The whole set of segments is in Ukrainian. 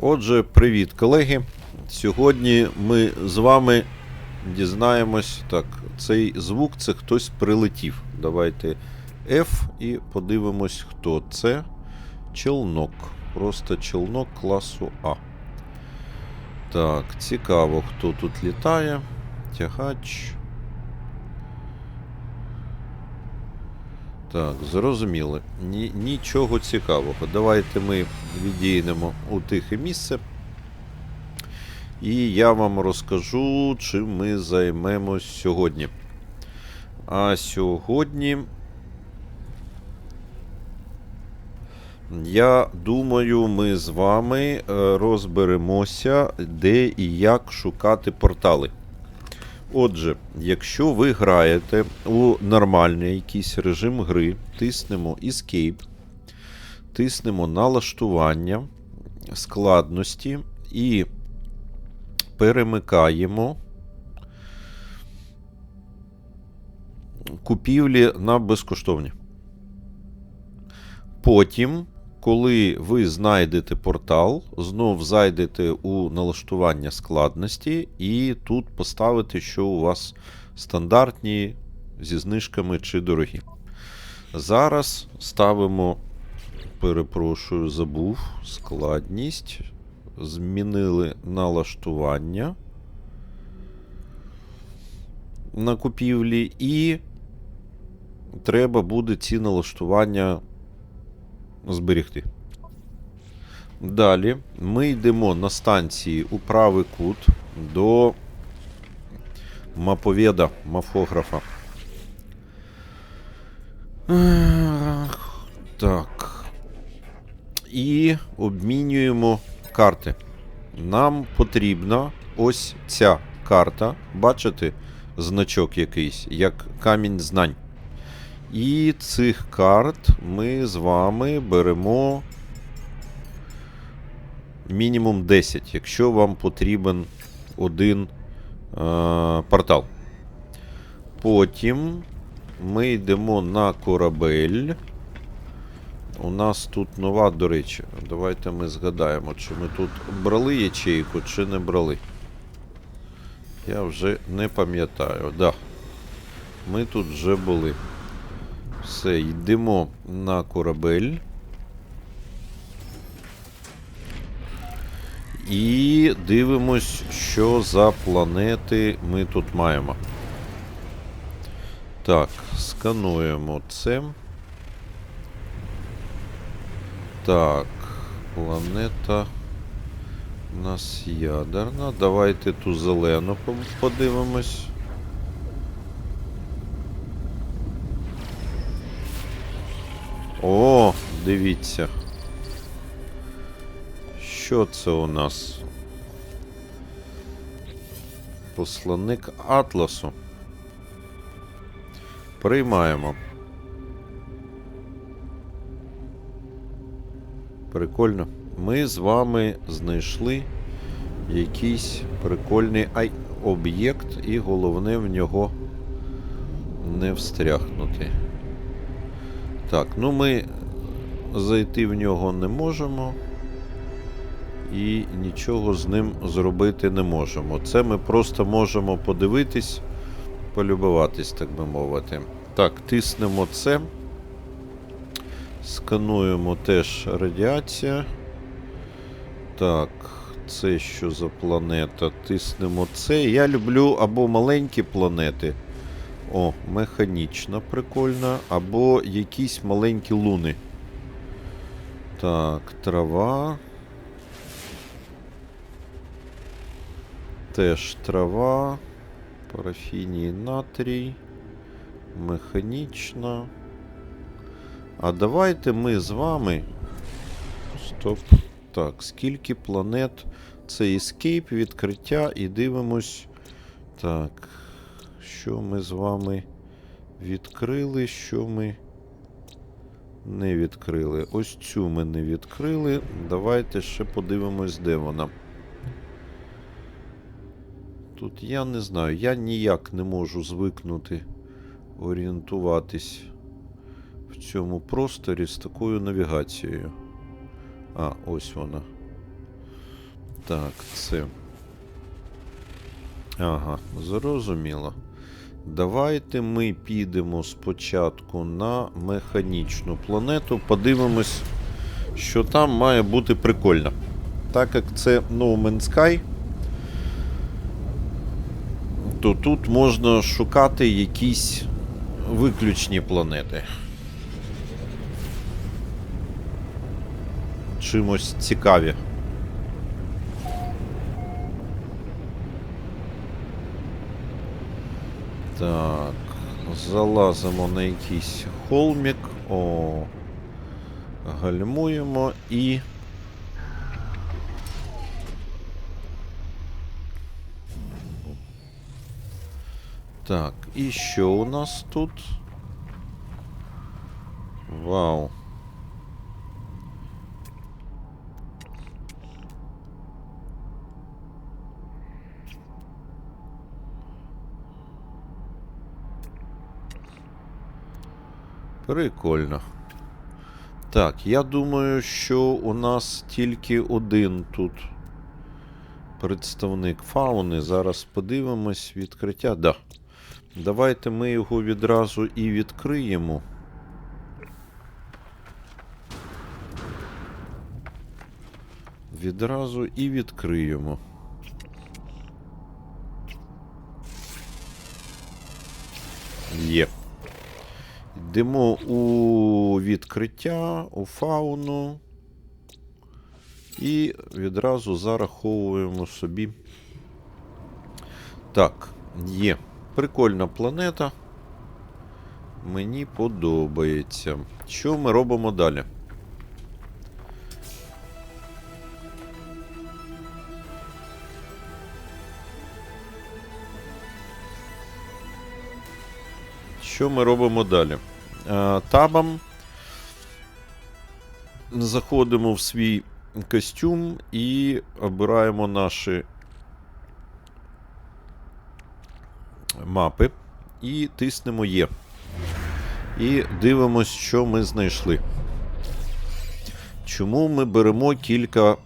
Отже, привіт, колеги. Сьогодні ми з вами дізнаємось. Так, цей звук це хтось прилетів. Давайте F і подивимось, хто це. Челнок. Просто челнок класу А. Так, цікаво, хто тут літає. Тягач. Так, зрозуміли. Ні, нічого цікавого. Давайте ми відійдемо у тихе місце. І я вам розкажу, чим ми займемось сьогодні. А сьогодні. Я думаю, ми з вами е, розберемося, де і як шукати портали. Отже, якщо ви граєте у нормальний якийсь режим гри, тиснемо Escape, тиснемо налаштування складності і перемикаємо купівлі на безкоштовні. Потім, коли ви знайдете портал, знов зайдете у налаштування складності і тут поставите, що у вас стандартні зі знижками чи дорогі. Зараз ставимо, перепрошую, забув складність. Змінили налаштування на купівлі, і треба буде ці налаштування зберегти. Далі ми йдемо на станції у правий кут до маповеда, мафографа. Так. І обмінюємо карти. Нам потрібна ось ця карта. Бачите, значок якийсь, як камінь знань. І цих карт ми з вами беремо мінімум 10, якщо вам потрібен один е, портал. Потім ми йдемо на корабель. У нас тут нова, до речі. Давайте ми згадаємо, чи ми тут брали ячейку, чи не брали. Я вже не пам'ятаю. Да. Ми тут вже були. Все, йдемо на корабель. І дивимось, що за планети ми тут маємо. Так, скануємо це. Так, планета у нас ядерна. Давайте ту зелену подивимось. О, дивіться. Що це у нас? Посланник Атласу. Приймаємо. Прикольно. Ми з вами знайшли якийсь прикольний об'єкт, і головне в нього не встрягнути. Так, ну ми зайти в нього не можемо. І нічого з ним зробити не можемо. Це ми просто можемо подивитись, полюбуватись, так би мовити. Так, тиснемо це. Скануємо теж радіація. Так, це що за планета? Тиснемо це. Я люблю або маленькі планети. О, механічна, прикольна, або якісь маленькі луни. Так, трава. Теж трава. Парафіній натрій. Механічна. А давайте ми з вами. Стоп. Так, скільки планет? Це Escape, відкриття і дивимось. Так. Що ми з вами відкрили, що ми не відкрили. Ось цю ми не відкрили. Давайте ще подивимось, де вона. Тут я не знаю, я ніяк не можу звикнути орієнтуватись в цьому просторі з такою навігацією. А, ось вона. Так, це. Ага, зрозуміло. Давайте ми підемо спочатку на механічну планету, подивимось, що там має бути прикольно. Так як це No Man's Sky, то тут можна шукати якісь виключні планети. Чимось цікаві. Так, залазимо на якийсь холмік. О, гальмуємо і. Так, і що у нас тут? Вау. Прикольно. Так, я думаю, що у нас тільки один тут представник фауни. Зараз подивимось відкриття. Да. Давайте ми його відразу і відкриємо. Відразу і відкриємо. Є. Йдемо у відкриття, у фауну. І відразу зараховуємо собі. Так, є. Прикольна планета. Мені подобається. Що ми робимо далі? Що ми робимо далі? Е, Табом заходимо в свій костюм і обираємо наші мапи і тиснемо Є. І дивимось, що ми знайшли. Чому ми беремо кілька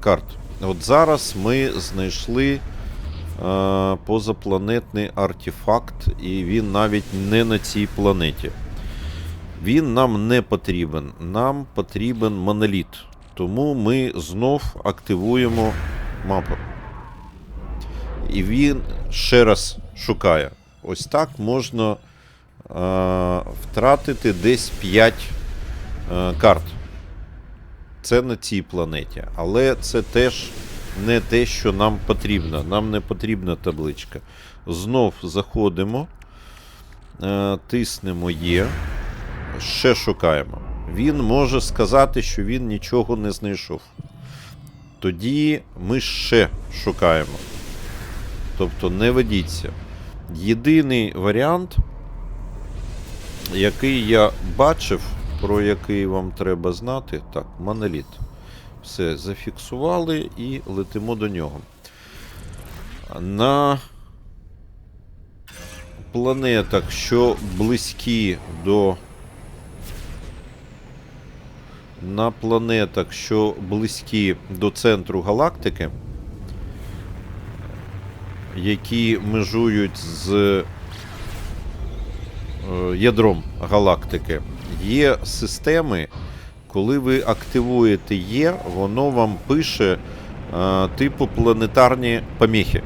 карт? От зараз ми знайшли позапланетний артефакт, і він навіть не на цій планеті. Він нам не потрібен. Нам потрібен моноліт. Тому ми знов активуємо мапу. І він ще раз шукає. Ось так можна е, втратити десь 5 е, карт. Це на цій планеті. Але це теж не те, що нам потрібно. Нам не потрібна табличка. Знов заходимо, е, тиснемо Є. Ще шукаємо. Він може сказати, що він нічого не знайшов. Тоді ми ще шукаємо. Тобто не ведіться. Єдиний варіант, який я бачив, про який вам треба знати, так, моноліт. Все, зафіксували і летимо до нього. На планетах, що близькі до. На планетах, що близькі до центру галактики, які межують з е, ядром галактики, є системи, коли ви активуєте Є, воно вам пише е, типу планетарні поміхи.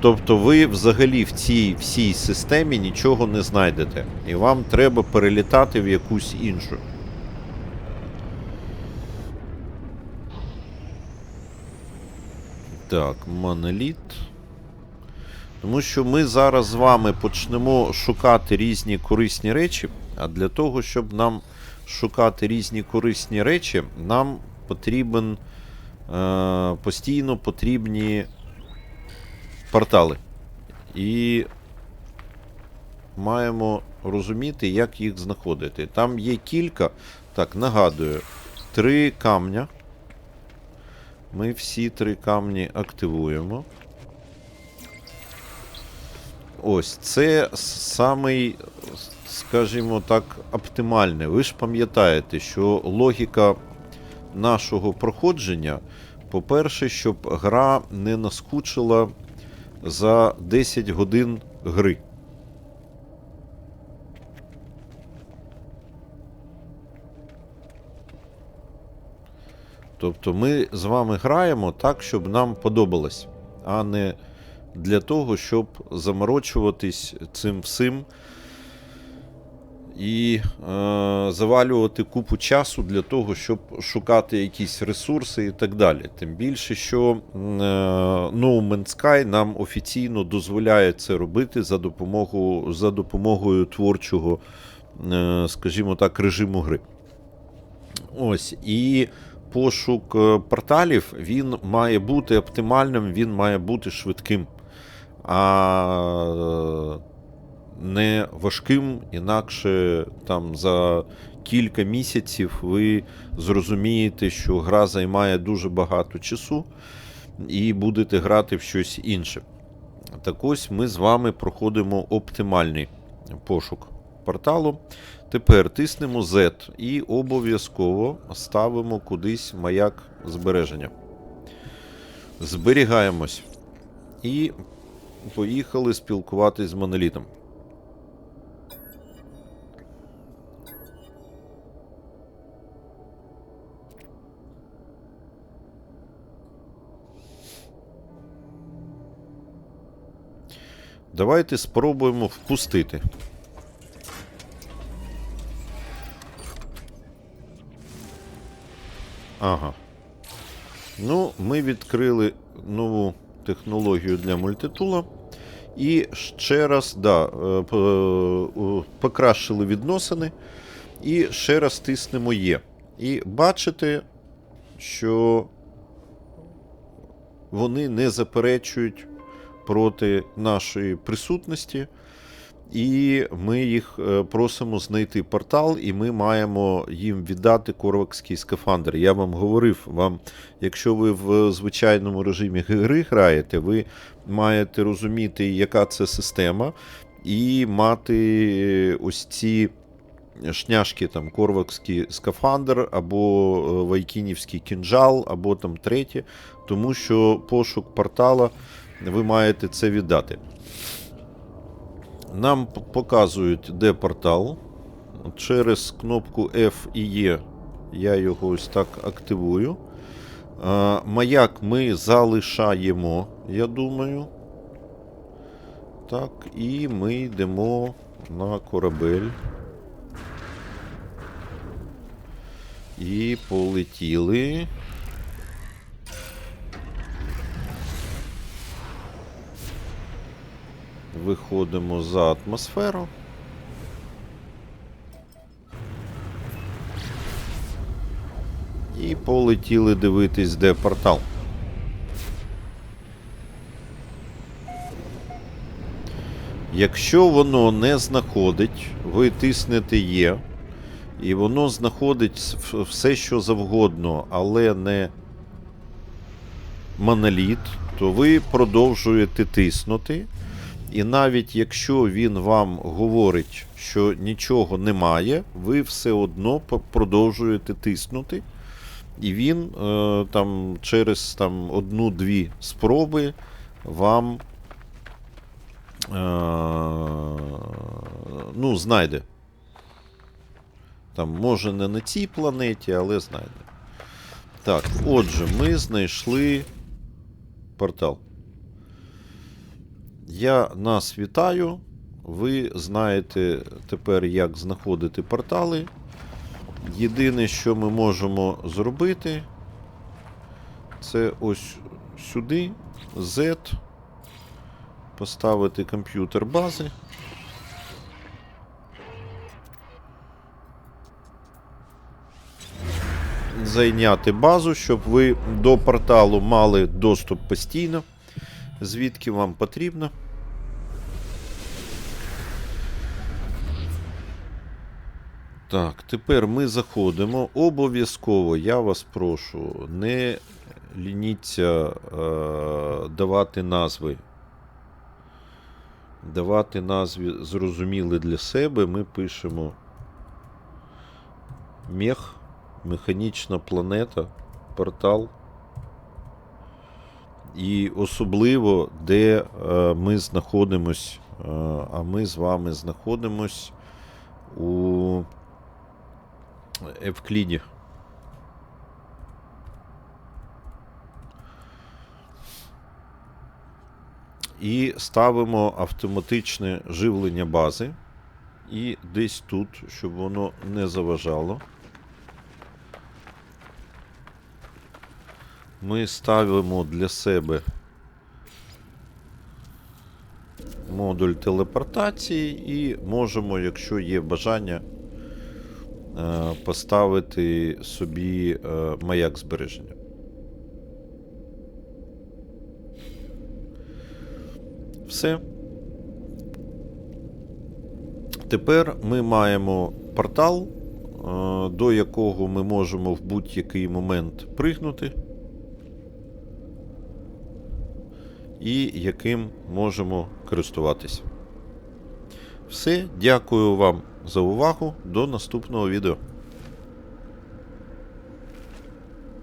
Тобто ви взагалі в цій всій системі нічого не знайдете. І вам треба перелітати в якусь іншу. Так, моноліт. Тому що ми зараз з вами почнемо шукати різні корисні речі. А для того, щоб нам шукати різні корисні речі, нам потрібен е, постійно потрібні портали. І маємо розуміти, як їх знаходити. Там є кілька. Так, нагадую, три камня. Ми всі три камні активуємо. Ось, це самий, скажімо так, оптимальний. Ви ж пам'ятаєте, що логіка нашого проходження, по-перше, щоб гра не наскучила за 10 годин гри. Тобто ми з вами граємо так, щоб нам подобалось, а не для того, щоб заморочуватись цим всім і е, завалювати купу часу для того, щоб шукати якісь ресурси і так далі. Тим більше, що е, No Man's Sky нам офіційно дозволяє це робити за допомогою, за допомогою творчого, е, скажімо так, режиму гри. Ось і пошук е, порталів він має бути оптимальним, він має бути швидким, а е, не важким, інакше там за кілька місяців ви зрозумієте, що гра займає дуже багато часу, і будете грати в щось інше. Так ось ми з вами проходимо оптимальний пошук порталу. Тепер тиснемо Z і обов'язково ставимо кудись маяк збереження. Зберігаємось. І поїхали спілкуватись з монолітом. Давайте спробуємо впустити. Ага. Ну, ми відкрили нову технологію для мультитула. І ще раз, да, е, е, покращили відносини. І ще раз тиснемо Є. І бачите, що вони не заперечують проти нашої присутності. І ми їх е, просимо знайти портал, і ми маємо їм віддати корвакський скафандр. Я вам говорив, вам, якщо ви в звичайному режимі гри граєте, ви маєте розуміти, яка це система, і мати ось ці шняшки, там корвакський скафандр, або е, вайкінівський кінжал, або там третє, тому що пошук портала ви маєте це віддати. Нам показують, де портал. Через кнопку F і E я його ось так активую. Маяк ми залишаємо, я думаю. Так, і ми йдемо на корабель. І полетіли. Виходимо за атмосферу. І полетіли дивитись, де портал. Якщо воно не знаходить, ви тиснете Є, і воно знаходить все, що завгодно, але не моноліт, то ви продовжуєте тиснути. І навіть якщо він вам говорить, що нічого немає, ви все одно продовжуєте тиснути. І він е, там через там, одну-дві спроби вам е, ну, знайде. Там, може, не на цій планеті, але знайде. Так, отже, ми знайшли портал. Я нас вітаю. Ви знаєте тепер, як знаходити портали. Єдине, що ми можемо зробити, це ось сюди, Z, поставити комп'ютер бази. Зайняти базу, щоб ви до порталу мали доступ постійно, звідки вам потрібно. Так, тепер ми заходимо. Обов'язково я вас прошу, не лініться е, давати назви. Давати назви зрозуміли для себе. Ми пишемо мех Механічна планета, портал. І особливо, де е, ми знаходимось, е, а ми з вами знаходимось у Евкліді. І ставимо автоматичне живлення бази. І десь тут, щоб воно не заважало. Ми ставимо для себе модуль телепортації і можемо, якщо є бажання, е, поставити собі е, маяк збереження. Все. Тепер ми маємо портал, е, до якого ми можемо в будь-який момент пригнути. І яким можемо користуватися. Все, дякую вам за увагу. До наступного відео.